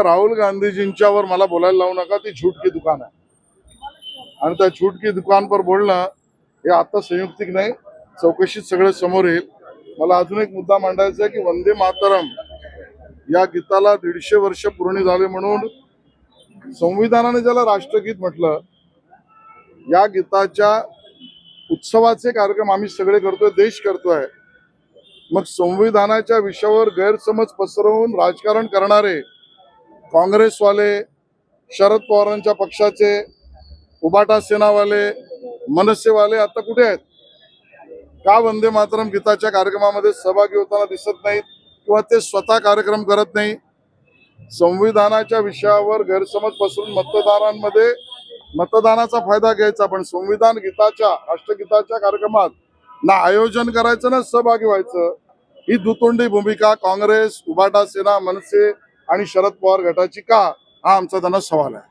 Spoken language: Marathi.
नका राहुल गांधीजींच्यावर मला बोलायला लावू नका ती झूट की दुकान आहे. आणि त्या झूठ की दुकानवर बोलणं हे आता संयुक्तिक नाही चौकशीत सगळं समोर येईल. मला अजून एक मुद्दा मांडायचा आहे की वंदे मातरम या गीताला दीडशे वर्ष पूर्ण झाले म्हणून संविधानाने ज्याला राष्ट्रगीत म्हटलं या गीताच्या उत्सवाचे कार्यक्रम आम्ही सगळे करतोय देश करतोय. मग संविधानाच्या विषयावर गैरसमज पसरवून राजकारण करणारे काँग्रेसवाले शरद पवारांच्या पक्षाचे उबाटा सेनावाले मनसेवाले आता कुठे आहेत? का वंदे मातरम गीताच्या कार्यक्रमामध्ये सहभागी होताना दिसत नाहीत किंवा ते स्वतः कार्यक्रम करत नाही? संविधानाच्या विषयावर गैरसमज पसरून मतदारांमध्ये मतदानाचा फायदा घ्यायचा पण संविधान गीताच्या राष्ट्रगीताच्या कार्यक्रमात ना आयोजन करायचं ना सहभागी व्हायचं ही दुतोंडी भूमिका काँग्रेस उबाटा सेना मनसे आणि शरद पवार गटाची का हा आमचा त्यांना सवाल आहे.